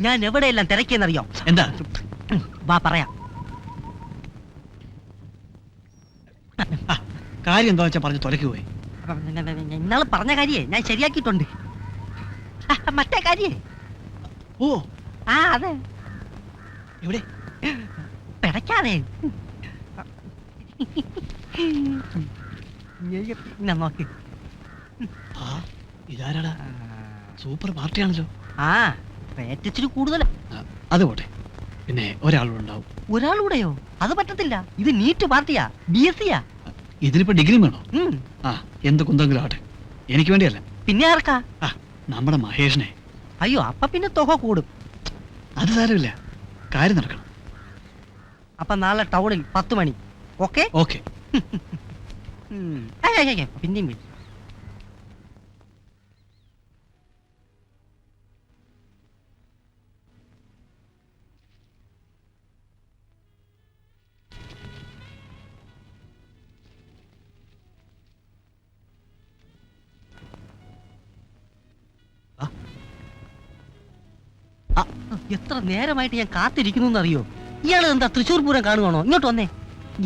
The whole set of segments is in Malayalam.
ഞാൻ എവിടെയെല്ലാം തിരക്കിയെന്നറിയോ? എന്താ? വാ പറയാം. കാര്യം എന്താ വെച്ചാ പറഞ്ഞു തുലക്കി പോയി. ഇന്നാൾ പറഞ്ഞ കാര്യേ ഞാൻ ശരിയാക്കിയിട്ടുണ്ട്. മറ്റേ കാര്യേ. ഓ. ആ അതെ. എവിടെ? പിടയ്ക്കാതെ. നോക്ക് ഇതാരാടാ? സൂപ്പർ പാർട്ടിയാണല്ലോ. ആ റേറ്റ് ഇച്ചിരി കൂടുതലാ അത് പോട്ടെ. പിന്നെ ഒരാളുണ്ടാവും. ഒരാളൂടെയോ? അത് പറ്റത്തില്ല. ഇത് നീറ്റ് പാർട്ടിയാ ബി എസ് സിയാ. ഇതിനിപ്പോ ഡിഗ്രി വേണോ. ആ എന്ത് കുന്തെങ്കിലും ആട്ടെ എനിക്ക് വേണ്ടിയല്ല. പിന്നെ ആർക്കാ? ആ നമ്മുടെ മഹേഷിനെ. അയ്യോ അപ്പ പിന്നെ തുക കൂടും. അത് സാരമില്ല. കാര്യം നടക്കണം. അപ്പൊ നാളെ ടൗണിൽ പത്ത് മണി. ഓക്കെ? ഓക്കെ. പിന്നെയും എത്ര നേരമായിട്ട് ഞാൻ കാത്തിരിക്കുന്നു അറിയോ ഇയാൾ എന്താ തൃശ്ശൂർ പൂരം കാണുകയാണോ ഇങ്ങോട്ട് വന്നേ.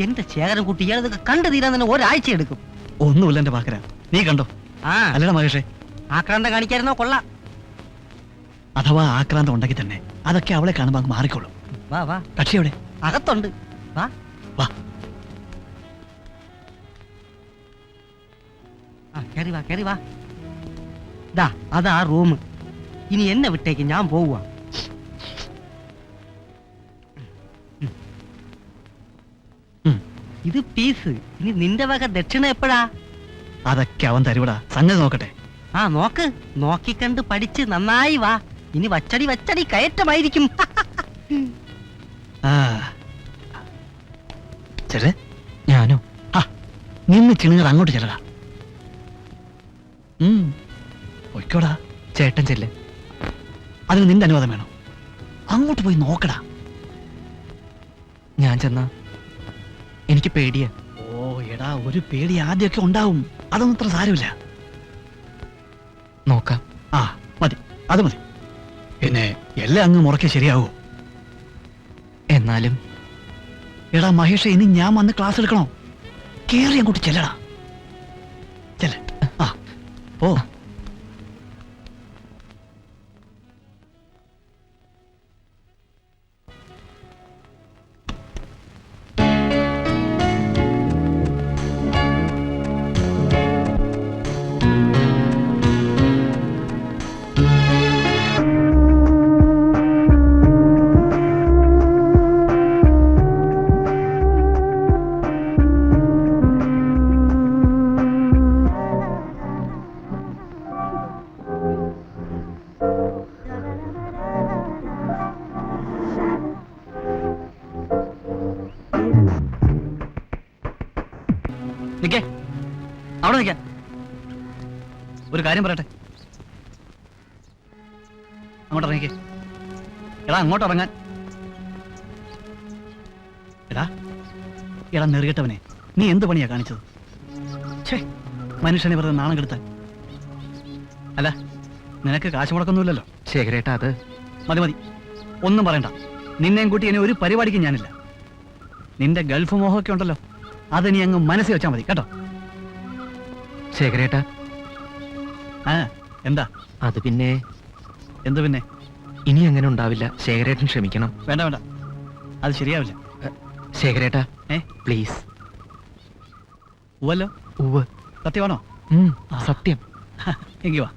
എന്റെ ശേഖരം കുട്ടി ഇയാൾ ഇതൊക്കെ കണ്ടു തീരാൻ തന്നെ ഒരാഴ്ച എടുക്കും ഒന്നുമില്ല എന്റെ പാക്കര നീ കണ്ടോ? ആ. അല്ലട മഹേഷേ. ആക്രാന്തം കാണിക്കായിരുന്നോ? കൊള്ളാം. അഥവാ ആക്രാന്തം ഉണ്ടെങ്കിൽ തന്നെ അതൊക്കെ അവളെ കാണുമ്പോൾ അങ്ങ് മാറിക്കോളും. വാ വാ. പക്ഷേ അവിടെ അകത്തുണ്ട്. വാ. വാ. ആ കേറി വാ കേറി വാ. ദാ അതാ റൂം ഇനി എന്നെ വിട്ടേക്ക് ഞാൻ പോവുക ഇത് പീസ് ഇനി നിന്റെ വക ദക്ഷിണ എപ്പോഴാ? അതൊക്കെ അവൻ തരുവിടാ. സംഗതി നോക്കട്ടെ. ആ നോക്ക്. നോക്കിക്കണ്ട് പഠിച്ച് നന്നായി വാ. ഇനി വച്ചടി വച്ചടി കയറ്റമായിരിക്കും. ആ. ഞാനോ? ആ നിന്ന് ചിണുങ്ങർ അങ്ങോട്ട് ചെല്ലടാ. ഉം. പൊയ്ക്കോടാ ചേട്ടൻ ചെല്ല്. അതിന് നിന്റെ അനുവാദം വേണം. അങ്ങോട്ട് പോയി നോക്കടാ. ഞാൻ ചെന്നാ എനിക്ക് പേടിയാ. ഓ എടാ ഒരു പേടി ആദ്യമൊക്കെ ഉണ്ടാവും. അതൊന്നും അത്ര സാരമില്ല. നോക്കാം. ആ മതി. അത് മതി. പിന്നെ എല്ലാം അങ്ങ് മുറയ്ക്ക് ശരിയാവൂ. എന്നാലും എടാ മഹേഷ ഇനി ഞാൻ വന്ന് ക്ലാസ് എടുക്കണോ? കേറി അങ്ങോട്ട് ചെല്ലടാ. ചെല്ല. ആ ഓ അവിടെ നിൽക്കാൻ. ഒരു കാര്യം പറയട്ടെ. അങ്ങോട്ട് ഇറങ്ങിക്കേ. എടാ അങ്ങോട്ട് ഇറങ്ങാൻ. എടാ എടാ നെറുകെട്ടവനെ നീ എന്ത് പണിയാ കാണിച്ചത്? ഛേ മനുഷ്യനെ വെറുതെ നാണം കെടുത്താൻ. അല്ല നിനക്ക് കാശ് മുടക്കൊന്നുമില്ലല്ലോ. ശേഖരേട്ടാ അത് മതി മതി. ഒന്നും പറയണ്ട. നിന്നെയും കൂട്ടി ഇനി ഒരു പരിപാടിക്കും ഞാനില്ല. നിന്റെ ഗൾഫ് മോഹമൊക്കെ ഉണ്ടല്ലോ. അത് നീ അങ്ങ് മനസ്സിൽ വെച്ചാൽ മതി കേട്ടോ? ശേഖരേട്ട. ആ എന്താ? അത് പിന്നെ എന്ത് പിന്നെ? ഇനി അങ്ങനെ ഉണ്ടാവില്ല. ശേഖരേട്ടൻ ക്ഷമിക്കണം. വേണ്ട വേണ്ട. അത് ശരിയാവില്ല. ശേഖരേട്ട ഏ? പ്ലീസ്. ഉവല്ലോ ഉവ് സത്യമാണോ? സത്യം. എങ്കി വാ.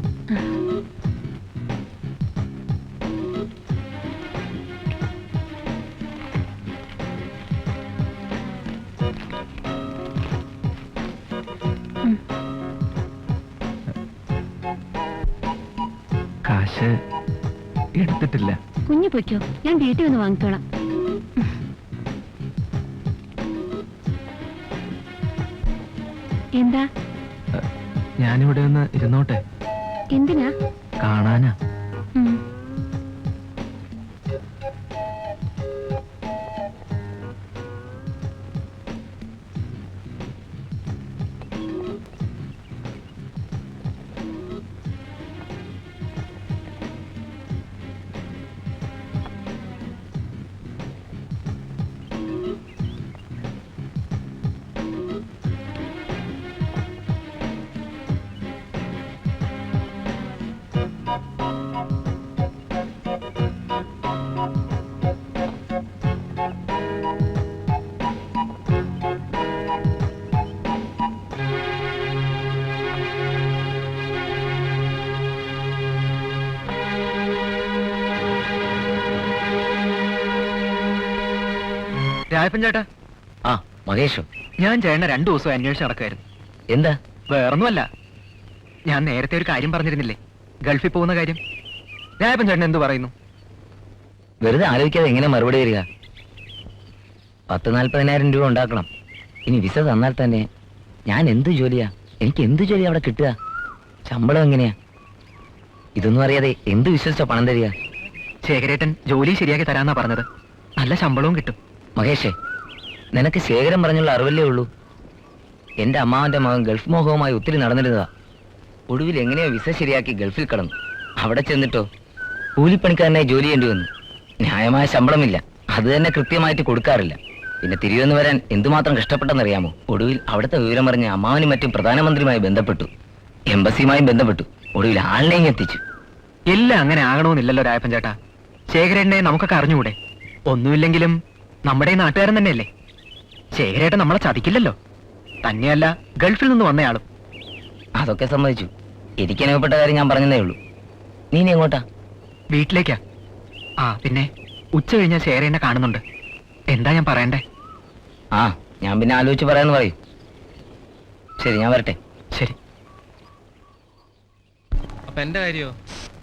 കെട്ട് കാശ് എടുത്തിട്ടില്ല. കുഞ്ഞു പൊയ്ക്കോ. ഞാൻ വീട്ടിൽ വന്ന് വാങ്ങിക്കോളാം. എന്താ? ഞാനിവിടെ ഒന്ന് ഇരുന്നോട്ടെ? എന്തിനാ? കാണാനാ. ഉം. രായപ്പൻ ചേട്ടാ. ആ മഹേഷോ. ഞാൻ ചേട്ടനെ രണ്ടു ദിവസം അന്വേഷിച്ച് നടക്കായിരുന്നു എന്താ? വേറൊന്നുമല്ല. ഞാൻ നേരത്തെ ഒരു കാര്യം പറഞ്ഞിരുന്നില്ലേ? ഗൾഫിൽ പോകുന്ന കാര്യം. രാജപ്പൻ ചേട്ടൻ എന്ത് പറയുന്നു? വെറുതെ ആലോചിക്കാതെ എങ്ങനെ മറുപടി വരിക പത്ത് നാൽപ്പതിനായിരം രൂപ ഉണ്ടാക്കണം. ഇനി വിസ തന്നാൽ തന്നെ ഞാൻ എന്ത് ജോലിയാ? എനിക്ക് എന്ത് ജോലിയാ അവിടെ കിട്ടുക? ശമ്പളം എങ്ങനെയാ? ഇതൊന്നും അറിയാതെ എന്ത് വിശ്വസിച്ച പണം തരിക? ശേഖരേട്ടൻ ജോലി ശരിയാക്കി തരാന്നാ പറഞ്ഞത്. നല്ല ശമ്പളവും കിട്ടും. മഹേഷേ നിനക്ക് ശേഖരം പറഞ്ഞുള്ള അറിവല്ലേ ഉള്ളൂ? എന്റെ അമ്മാവന്റെ മകൻ ഗൾഫ് മോഹവുമായി ഒത്തിരി നടന്നിരുന്നതാ. ഒടുവിൽ എങ്ങനെയോ വിസ ശരിയാക്കി ഗൾഫിൽ കടന്നു. അവിടെ ചെന്നിട്ടോ? കൂലിപ്പണിക്കാരനായി ജോലി ചെയ്യേണ്ടി വന്നു. ന്യായമായ ശമ്പളമില്ല. അത് തന്നെ കൃത്യമായിട്ട് കൊടുക്കാറില്ല. പിന്നെ തിരിവന്ന് വരാൻ എന്തുമാത്രം കഷ്ടപ്പെട്ടെന്നറിയാമോ? ഒടുവിൽ അവിടുത്തെ വിവരം പറഞ്ഞ് അമ്മാവനും മറ്റും പ്രധാനമന്ത്രിയുമായി ബന്ധപ്പെട്ടു. എംബസിയുമായും ബന്ധപ്പെട്ടു. ഒടുവിൽ ആളിനെയും എത്തിച്ചു. എല്ലാം അങ്ങനെ ആകണമെന്നില്ലല്ലോ രായപ്പൻ ചേട്ടാ. ശേഖരേട്ടനെ നമുക്കൊക്കെ അറിഞ്ഞുകൂടെ? ഒന്നുമില്ലെങ്കിലും നമ്മുടെ ഈ നാട്ടുകാരൻ തന്നെയല്ലേ? ശേഖരേട്ടൻ നമ്മളെ ചതിക്കില്ലല്ലോ. തന്നെയല്ല ഗൾഫിൽ നിന്ന് വന്നയാളും. അതൊക്കെ സമ്മതിച്ചു. എനിക്ക് അനുഭവപ്പെട്ട കാര്യം ഞാൻ പറഞ്ഞതേ ഉള്ളൂ. നീ നീ എങ്ങോട്ടാ? വീട്ടിലേക്കാ. ആ പിന്നെ ഉച്ച കഴിഞ്ഞാൽ ശേഖരേനെ കാണുന്നുണ്ട്. എന്താ ഞാൻ പറയണ്ടേ? ആ ഞാൻ പിന്നെ ആലോചിച്ച് പറയാന്ന് പറയും. ശരി ഞാൻ വരട്ടെ. ശരി. അപ്പൊ എന്റെ കാര്യോ?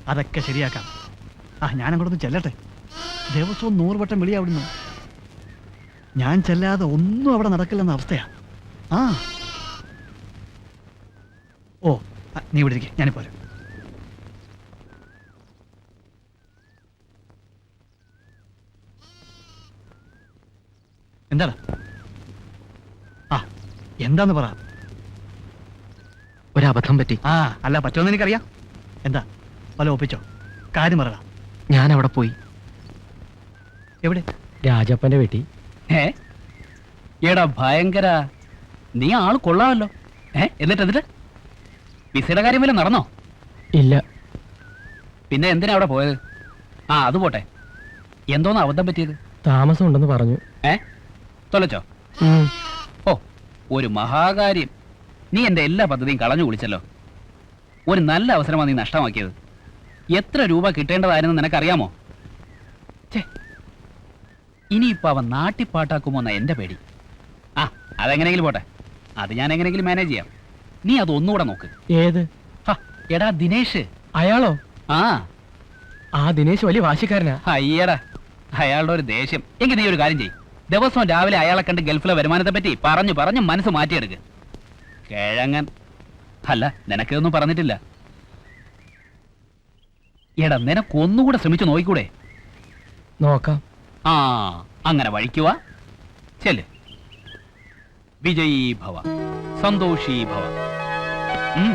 അതൊക്കെ ശരിയാക്കാം. ആ ഞാൻ അങ്ങോട്ടൊന്ന് ചെല്ലട്ടെ. ദിവസവും നൂറ് വട്ടം വിളി അവിടുന്ന്. ഞാൻ ചെല്ലാതെ ഒന്നും അവിടെ നടക്കില്ലെന്ന അവസ്ഥയാ. ആ. ഓ നീ ഇവിടെ ഇരിക്കും ഞാനിപ്പോ എന്താണ് ആ എന്താന്ന് പറ. ഒരബദ്ധം പറ്റി. ആ അല്ല പറ്റുമെന്ന് എനിക്കറിയാം. എന്താ? വല്ല ഒപ്പിച്ചോ? കാര്യം പറ ഞാൻ അവിടെ പോയി. എവിടെ? രാജപ്പന്റെ വീട്ടിൽ. ഏ? എടാ ഭയങ്കര. നീ ആൾ കൊള്ളാമല്ലോ. ഏ? എന്നിട്ട് എന്നിട്ട്? വിസയുടെ കാര്യം വല്ല നടന്നോ? ഇല്ല. പിന്നെ എന്തിനാ അവിടെ പോയത്? ആ അത് പോട്ടെ. എന്തോന്ന് അബദ്ധം പറ്റിയത്? താമസം ഉണ്ടെന്ന് പറഞ്ഞു. ഏ? തൊലച്ചോ? ഓ ഒരു മഹാകാര്യം. നീ എന്റെ എല്ലാ പദ്ധതിയും കളഞ്ഞു കുളിച്ചല്ലോ. ഒരു നല്ല അവസരമാണ് നീ നഷ്ടമാക്കിയത്. എത്ര രൂപ കിട്ടേണ്ടതായിരുന്നു നിനക്കറിയാമോ? ഛേ ഇനിയിപ്പോ അവൻ നാട്ടിപ്പാട്ടാക്കുമോന്ന എന്റെ പേടി. ആ അതെങ്ങനെങ്കിലും പോട്ടെ. അത് ഞാൻ എങ്ങനെങ്കിലും മാനേജ് ചെയ്യാം. നീ അത് ഒന്നുകൂടെ നോക്ക്. ഏത്? ഹ, എടാ ദിനേശ്. അയാളോ? ആ. ആ ദിനേശ് വലിയ വാശിക്കാരനാ. അയ്യടാ അയാളുടെ ഒരു ദേഷ്യം. എങ്കിൽ നീ ഒരു കാര്യം ചെയ്യും. ദിവസം രാവിലെ അയാളെ കണ്ട് ഗൾഫിലെ വരുമാനത്തെ പറ്റി പറഞ്ഞു പറഞ്ഞു മനസ്സ് മാറ്റിയെടുക്ക്. കിഴങ്ങൻ. അല്ല നിനക്കിതൊന്നും പറഞ്ഞിട്ടില്ല. എടാ നിനക്കൊന്നുകൂടെ ശ്രമിച്ചു നോക്കിക്കൂടെ? നോക്കാം. ആ അങ്ങനെ വഴിക്കുക ചെൽ വിജയീ ഭവ സന്തോഷീ ഭവ ഉം.